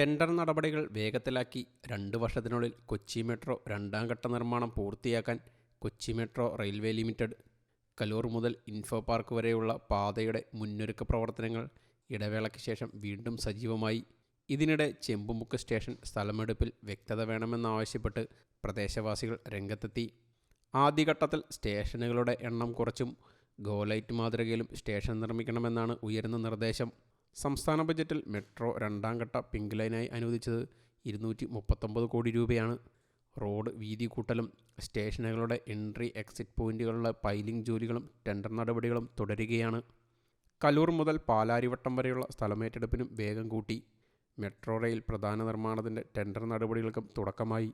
Tender നടപടികൾ വേഗത്തിലാക്കി രണ്ട് വർഷത്തിനുള്ളിൽ കൊച്ചി മെട്രോ രണ്ടാം ഘട്ട നിർമ്മാണം പൂർത്തിയാക്കാൻ Kochi metro railway limited Kaloor മുതൽ ഇൻഫോ പാർക്ക് വരെയുള്ള പാതയുടെ മുന്നൊരുക്ക പ്രവർത്തനങ്ങൾ ഇടവേളയ്ക്ക് ശേഷം വീണ്ടും സജീവമായി. ഇതിനിടെ ചെമ്പുമുക്ക് സ്റ്റേഷൻ സ്ഥലമെടുപ്പിൽ വ്യക്തത വേണമെന്നാവശ്യപ്പെട്ട് പ്രദേശവാസികൾ രംഗത്തെത്തി. ആദ്യഘട്ടത്തിൽ സ്റ്റേഷനുകളുടെ എണ്ണം കുറച്ചും ഗോലൈറ്റ് മാതൃകയിലും സ്റ്റേഷൻ നിർമ്മിക്കണമെന്നാണ് ഉയരുന്ന നിർദ്ദേശം. സംസ്ഥാന ബജറ്റിൽ മെട്രോ രണ്ടാം ഘട്ട പിങ്ക് ലൈനായി അനുവദിച്ചത് ഇരുന്നൂറ്റി മുപ്പത്തൊമ്പത് കോടി രൂപയാണ്. റോഡ് വീതി കൂട്ടലും സ്റ്റേഷനുകളുടെ എൻട്രി എക്സിറ്റ് പോയിന്റുകളിലെ പൈലിംഗ് ജോലികളും ടെൻഡർ നടപടികളും തുടരുകയാണ്. കലൂർ മുതൽ പാലാരിവട്ടം വരെയുള്ള സ്ഥലമേറ്റെടുപ്പിനും വേഗം കൂട്ടി. മെട്രോ റെയിൽ പ്രധാന നിർമ്മാണത്തിന്റെ ടെൻഡർ നടപടികൾക്കും തുടക്കമായി.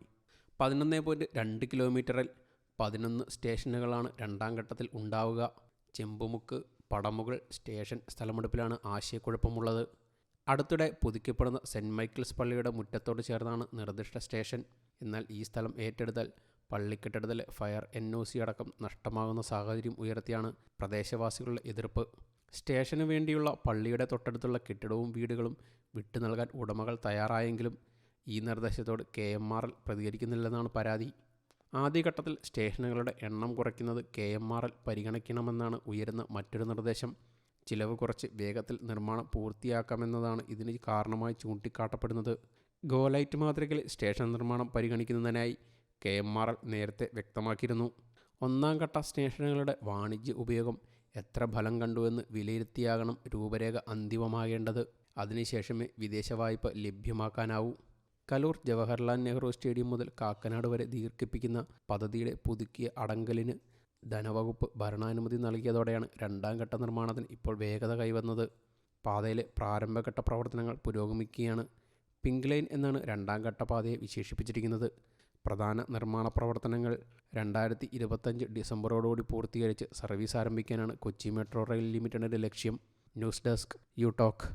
പതിനൊന്ന് പോയിന്റ് രണ്ട് കിലോമീറ്ററിൽ പതിനൊന്ന് സ്റ്റേഷനുകളാണ് രണ്ടാം ഘട്ടത്തിൽ ഉണ്ടാവുക. ചെമ്പുമുക്ക് പടമുകൾ സ്റ്റേഷൻ സ്ഥലമെടുപ്പിലാണ് ആശയക്കുഴപ്പമുള്ളത്. അടുത്തിടെ പുതുക്കപ്പെടുന്ന സെന്റ് മൈക്കിൾസ് പള്ളിയുടെ മുറ്റത്തോട് ചേർന്നാണ് നിർദ്ദിഷ്ട സ്റ്റേഷൻ. എന്നാൽ ഈ സ്ഥലം ഏറ്റെടുത്താൽ പള്ളിക്കെട്ടിടത്തിലെ ഫയർ എൻ ഒ സി അടക്കം നഷ്ടമാകുന്ന സാഹചര്യം ഉയർത്തിയാണ് പ്രദേശവാസികളുടെ എതിർപ്പ്. സ്റ്റേഷന് വേണ്ടിയുള്ള പള്ളിയുടെ തൊട്ടടുത്തുള്ള കെട്ടിടവും വീടുകളും വിട്ടു നൽകാൻ ഉടമകൾ തയ്യാറായെങ്കിലും ഈ നിർദ്ദേശത്തോട് കെ എം ആർ പ്രതികരിക്കുന്നില്ലെന്നാണ് പരാതി. ആദ്യഘട്ടത്തിൽ സ്റ്റേഷനുകളുടെ എണ്ണം കുറയ്ക്കുന്നത് കെ എം ആർ എൽ പരിഗണിക്കണമെന്നാണ് ഉയരുന്ന മറ്റൊരു നിർദ്ദേശം. ചിലവ് കുറച്ച് വേഗത്തിൽ നിർമ്മാണം പൂർത്തിയാക്കാമെന്നതാണ് ഇതിന് കാരണമായി ചൂണ്ടിക്കാട്ടപ്പെടുന്നത്. ഗോലൈറ്റ് മാതൃകയിൽ സ്റ്റേഷൻ നിർമ്മാണം പരിഗണിക്കുന്നതിനായി കെ എം ആർ എൽ നേരത്തെ വ്യക്തമാക്കിയിരുന്നു. ഒന്നാം ഘട്ട സ്റ്റേഷനുകളുടെ വാണിജ്യ ഉപയോഗം എത്ര ഫലം കണ്ടുവെന്ന് വിലയിരുത്തിയാകണം രൂപരേഖ അന്തിമമാകേണ്ടത്. അതിനുശേഷമേ വിദേശ വായ്പ ലഭ്യമാക്കാനാവൂ. കലൂർ ജവഹർലാൽ നെഹ്റു സ്റ്റേഡിയം മുതൽ കാക്കനാട് വരെ ദീർഘിപ്പിക്കുന്ന പദ്ധതിയുടെ പുതുക്കിയ അടങ്കലിന് ധനവകുപ്പ് ഭരണാനുമതി നൽകിയതോടെയാണ് രണ്ടാം ഘട്ട നിർമ്മാണത്തിന് ഇപ്പോൾ വേഗത കൈവന്നത്. പാതയിലെ പ്രാരംഭഘട്ട പ്രവർത്തനങ്ങൾ പുരോഗമിക്കുകയാണ്. പിങ്ക് ലൈൻ എന്നാണ് രണ്ടാം ഘട്ട പാതയെ വിശേഷിപ്പിച്ചിരിക്കുന്നത്. പ്രധാന നിർമ്മാണ പ്രവർത്തനങ്ങൾ രണ്ടായിരത്തി ഇരുപത്തഞ്ച് ഡിസംബറോടുകൂടി പൂർത്തീകരിച്ച് സർവീസ് ആരംഭിക്കാനാണ് കൊച്ചി മെട്രോ റെയിൽ ലിമിറ്റഡിന്റെ ലക്ഷ്യം. News desk you talk